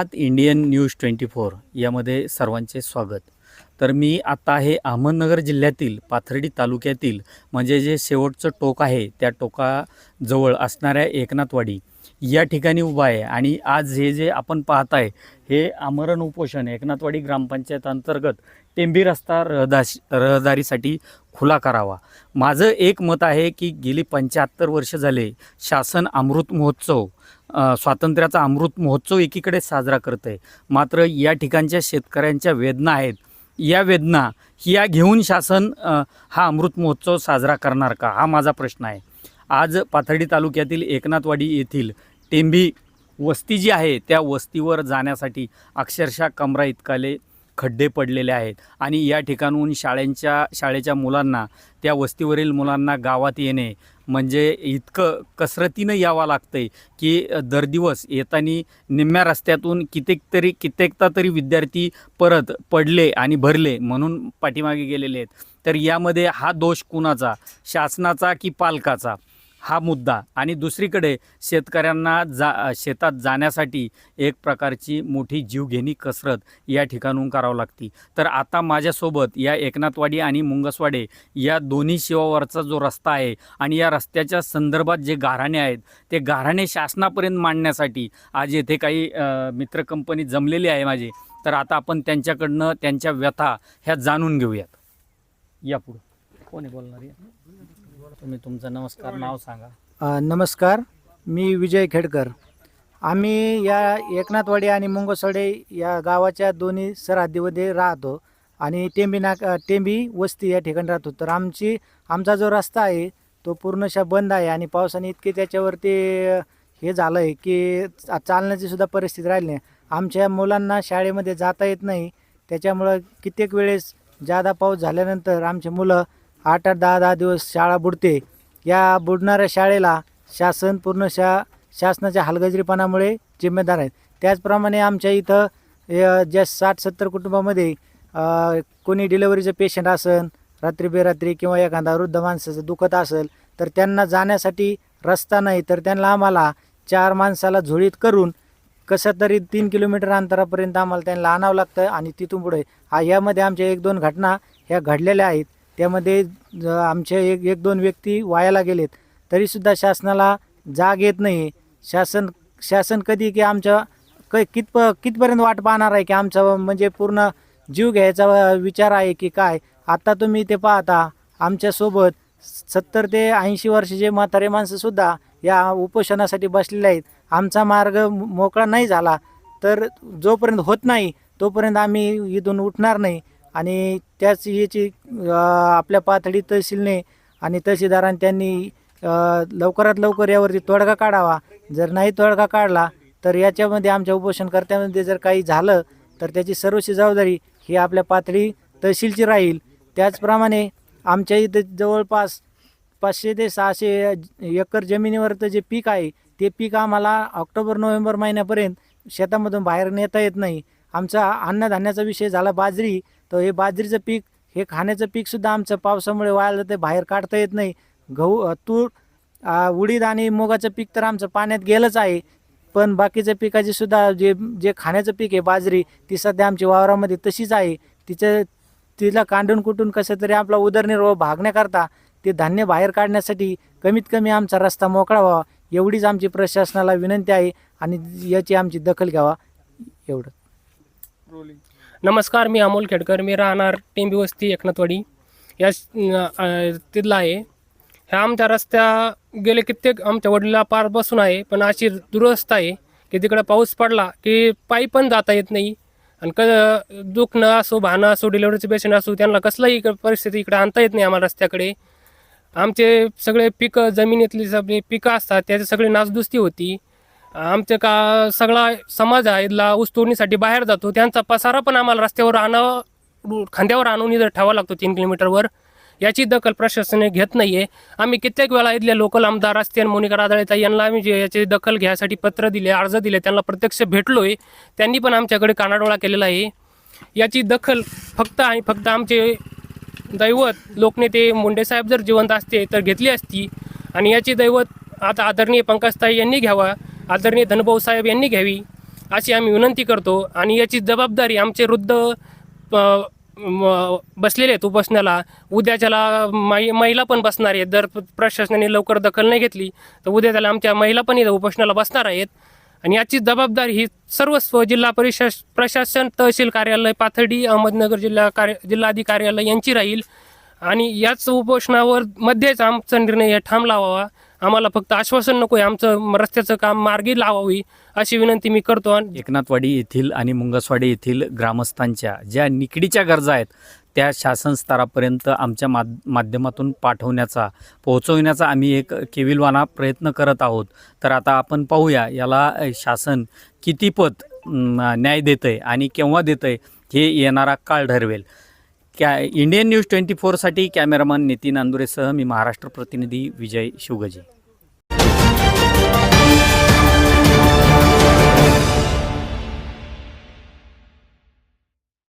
आहात Indian news twenty four यामध्ये सर्वांचे स्वागत. तर मी आता हे अहमदनगर जिल्ह्यातील पाथर्डी तालुक्यातील म्हणजे जे शेवटचं टोक आहे त्या टोकाजवळ असणाऱ्या एकनाथवाडी. या ठिकाणी उभा आहे. आणि आज हे जे आपण पाहत आहे हे आमरण उपोषण एकनाथवाडी ग्रामपंचायत अंतर्गत टेंबी रस्ता रहदाश रहदारीसाठी खुला करावा. माझं एक मत आहे की गेली पंच्याहत्तर वर्ष झाले शासन अमृत महोत्सव स्वातंत्र्याचा अमृत महोत्सव एकीकडे साजरा करत आहे मात्र या ठिकाणच्या शेतकऱ्यांच्या वेदना आहेत. या वेदना या घेऊन शासन हा अमृत महोत्सव साजरा करणार का? हा माझा प्रश्न आहे. आज पाथर्डी तालुक्यातील एकनाथवाडी येथील टेंभी वस्ती जी आहे त्या वस्तीवर जाण्यासाठी अक्षरशः कमरा इतकाले खड्डे पडलेले आहेत. आणि या ठिकाणून शाळेंच्या शाळेच्या मुलांना त्या वस्तीवरील मुलांना गावात येणे म्हणजे इतकं कसरतीनं यावं लागतंय की दर दिवस येताना निम्म्या रस्त्यातून कित्येक तरी कित्येकदा तरी विद्यार्थी परत पडले आणि भरले म्हणून पाठीमागे गेलेले आहेत. तर यामध्ये हा दोष कुणाचा? शासनाचा की पालकाचा? हा मुद्दा. आणि दुसरीकडे शेतकऱ्यांना जा शेतात जाण्यासाठी एक प्रकारची मोठी जीवघेणी कसरत या ठिकाणून करावं लागती. तर आता माझ्यासोबत या एकनाथवाडी आणि मुंगसवाडे या दोन्ही शिवावरचा जो रस्ता आहे आणि या रस्त्याच्या संदर्भात जे गाराणे आहेत ते गाराणे शासनापर्यंत मांडण्यासाठी आज येथे काही मित्र कंपनी जमलेली आहे माझी. तर आता आपण त्यांच्याकडनं त्यांच्या व्यथा ह्या जाणून घेऊयात. यापुढे कोणी बोलणार तुम्ही तुमचं नमस्कार नाव सांगा. अ, नमस्कार मी विजय खेडकर. आम्ही या एकनाथवाडी आणि मुंगसवाडे या गावाच्या दोन्ही सरहद्दीमध्ये राहतो आणि टेंबी नाक टेंबी वस्ती या ठिकाणी राहतो. तर आमची आमचा जो रस्ता आहे तो पूर्णशः बंद आहे आणि पावसाने इतके त्याच्यावरती हे झालं आहे की चा- चालण्याची सुद्धा परिस्थिती राहिली नाही. आमच्या मुलांना शाळेमध्ये जाता येत नाही. त्याच्यामुळं कित्येक वेळेस जादा पाऊस झाल्यानंतर आमचे मुलं आठ आठ दहा दहा दिवस शाळा बुडते. या बुडणाऱ्या शाळेला शासन पूर्ण शा शासनाच्या हलगजरीपणामुळे जिम्मेदार आहेत. त्याचप्रमाणे आमच्या इथं ज्या साठ सत्तर कुटुंबामध्ये कोणी डिलेवरीचं पेशंट असेल रात्री बेरात्री किंवा एखादा वृद्ध माणसाचं दुखत असेल तर त्यांना जाण्यासाठी रस्ता नाही तर त्यांना आम्हाला चार माणसाला झोळीत करून कसं तरी तीन किलोमीटर अंतरापर्यंत आम्हाला त्यांना आणावं लागतं आणि तिथून पुढे. हा यामध्ये आमच्या एक दोन घटना ह्या घडलेल्या आहेत. त्यामध्ये आमचे एक एक दोन व्यक्ती वायाला गेलेत. तरीसुद्धा शासनाला जाग येत नाही. शासन शासन कधी की आमच्या क कितप कितपर्यंत वाट पाहणार आहे की आमचा म्हणजे पूर्ण जीव घ्यायचा विचार आहे की काय? आत्ता तुम्ही ते पाहता आमच्यासोबत सत्तर ते ऐंशी वर्षाचे म्हातारे माणसंसुद्धा या उपोषणासाठी बसलेले आहेत. आमचा मार्ग मोकळा नाही झाला. तर जोपर्यंत होत नाही तोपर्यंत आम्ही इथून उठणार नाही. आणि त्याच याची आपल्या पातळी तहसीलने आणि तहसीलदारांनी त्यांनी लवकरात लवकर यावरती तोडगा काढावा. जर नाही तोडगा काढला तर याच्यामध्ये आमच्या उपोषणकर्त्यामध्ये जर काही झालं तर त्याची सर्वशी जबाबदारी ही आपल्या पातळी तहसीलची राहील. त्याचप्रमाणे आमच्या इथं जवळपास पाचशे ते सहाशे एकर जमिनीवरचं जे पीक आहे ते पीक आम्हाला ऑक्टोबर नोव्हेंबर महिन्यापर्यंत शेतामधून बाहेर नेता येत नाही. आमचा अन्नधान्याचा विषय झाला बाजरी. तर हे बाजरीचं पीक हे खाण्याचं पीकसुद्धा आमचं पावसामुळे वाया जाते बाहेर काढता येत नाही. गहू तूर उडीद आणि मुगाचं पीक तर आमचं पाण्यात गेलंच आहे. पण बाकीच्या पिकाची सुद्धा जे जे खाण्याचं पीक आहे बाजरी ती सध्या आमच्या वावरामध्ये तशीच आहे. तिचं तिला कांडून कुटून कसं तरी आपला उदरनिर्वाह भागण्याकरता ते धान्य बाहेर काढण्यासाठी कमीत कमी आमचा रस्ता मोकळा व्हावा. एवढीच आमची प्रशासनाला विनंती आहे आणि याची आमची दखल घ्यावा. एवढं. नमस्कार मी अमोल खेडकर. मी राहणार टेंबी वस्ती एकनाथवाडी. या तिथला आहे. ह्या आमच्या रस्त्या गेले कित्येक आमच्या वडिला पार बसून आहे पण अशी दुरवस्था आहे की तिकडं पाऊस पडला की पायी पण जाता येत नाही. आणि क दुखणं असो भानं असो डिलेवरीचे पेशंट असो त्यांना कसलाही इकडं परिस्थिती इकडे आणता येत नाही आम्हाला रस्त्याकडे. आमचे सगळे पिकं जमिनीतली सगळी पिकं असतात त्याची सगळी नासदुस्ती होती. आमचे का सगळा समाज आहे इथला ऊस तोडणीसाठी बाहेर जातो त्यांचा पसारा पण आम्हाला रस्त्यावर आणावं खांद्यावर आणून इथं ठेवावा लागतो तीन किलोमीटरवर. याची दखल प्रशासनाने घेत नाही आहे आम्ही कित्येक वेळा इथल्या लोकल आमदार असते मोनिका राधाळेता यांना आम्ही जे याची दखल घ्यायसाठी पत्र दिले अर्ज दिले त्यांना प्रत्यक्ष भेटलो आहे त्यांनी पण आमच्याकडे कानाडोळा केलेला आहे. याची दखल फक्त आणि फक्त आमचे दैवत लोकनेते मुंडेसाहेब जर जिवंत असते तर घेतली असती. आणि याची दैवत आता आदरणीय पंकजताई यांनी घ्यावा. आदरणीय धनभाऊ साहेब यांनी घ्यावी अशी आम्ही विनंती करतो. आणि याची जबाबदारी आमचे वृद्ध बसलेले आहेत उपोसनाला उद्या त्याला मै महिला पण बसणार आहेत जर प्रशासनाने लवकर दखल नाही घेतली तर उद्या त्याला आमच्या महिला पण इथं उपोषणाला बसणार आहेत. आणि याची जबाबदारी ही सर्व जिल्हा परिषद प्रशासन तहसील कार्यालय पाथर्डी अहमदनगर जिल्हा कार्य जिल्हाधिकारी कार्यालय यांची राहील. आणि याच उपोषणावर मध्येच आमचा निर्णय ठाम लावावा. आम्हाला फक्त आश्वासन नको आहे आमचं रस्त्याचं काम मार्गी लावावी अशी विनंती मी करतो आणि एकनाथवाडी येथील आणि मुंगसवाडी येथील ग्रामस्थांच्या ज्या निकडीच्या गरजा आहेत त्या शासन स्तरापर्यंत आमच्या माध माध्यमातून पाठवण्याचा पोहोचवण्याचा आम्ही एक केविलवाना प्रयत्न करत आहोत. तर आता आपण पाहूया याला शासन कितीपत न्याय देतं आहे आणि केव्हा देतं आहे हे येणारा काळ ठरवेल. कॅ इंडियन न्यूज ट्वेंटी फोरसाठी कॅमेरामन नितीन अंदुरेसह मी महाराष्ट्र प्रतिनिधी विजय शिवगजे.